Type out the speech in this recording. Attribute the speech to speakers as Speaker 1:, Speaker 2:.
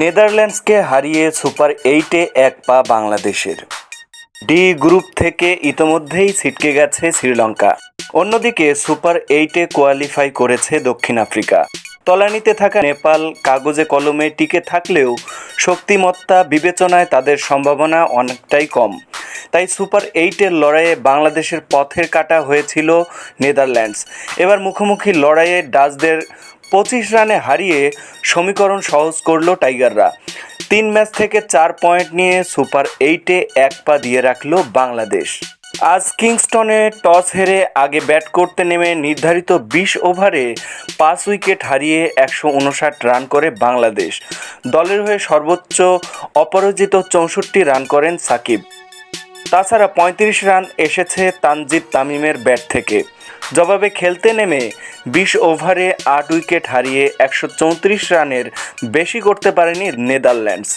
Speaker 1: নেদারল্যান্ডসকে হারিয়ে সুপার এইটে এক পা বাংলাদেশের। ডি গ্রুপ থেকে ইতোমধ্যেই ছিটকে গেছে শ্রীলঙ্কা। অন্যদিকে সুপার এইটে কোয়ালিফাই করেছে দক্ষিণ আফ্রিকা। তলানিতে থাকা নেপাল কাগজে কলমে টিকে থাকলেও শক্তিমত্তা বিবেচনায় তাদের সম্ভাবনা অনেকটাই কম। তাই সুপার এইটের লড়াইয়ে বাংলাদেশের পথের কাটা হয়েছিল নেদারল্যান্ডস। এবার মুখোমুখি লড়াইয়ে ডাচদের পঁচিশ রানে হারিয়ে সমীকরণ সহজ করল টাইগাররা। তিন ম্যাচ থেকে চার পয়েন্ট নিয়ে সুপার এইটে এক পা দিয়ে রাখল বাংলাদেশ। আজ কিংস্টনে টস হেরে আগে ব্যাট করতে নেমে নির্ধারিত বিশ ওভারে পাঁচ উইকেট হারিয়ে একশো উনষাট রান করে বাংলাদেশ। দলের হয়ে সর্বোচ্চ অপরাজিত চৌষট্টি রান করেন সাকিব। তাছাড়া পঁয়ত্রিশ রান এসেছে তানজিদ তামিমের ব্যাট থেকে। জবাবে খেলতে নেমে বিশ ওভারে আট উইকেট হারিয়ে একশো চৌত্রিশ রানের বেশি করতে পারেনি নেদারল্যান্ডস।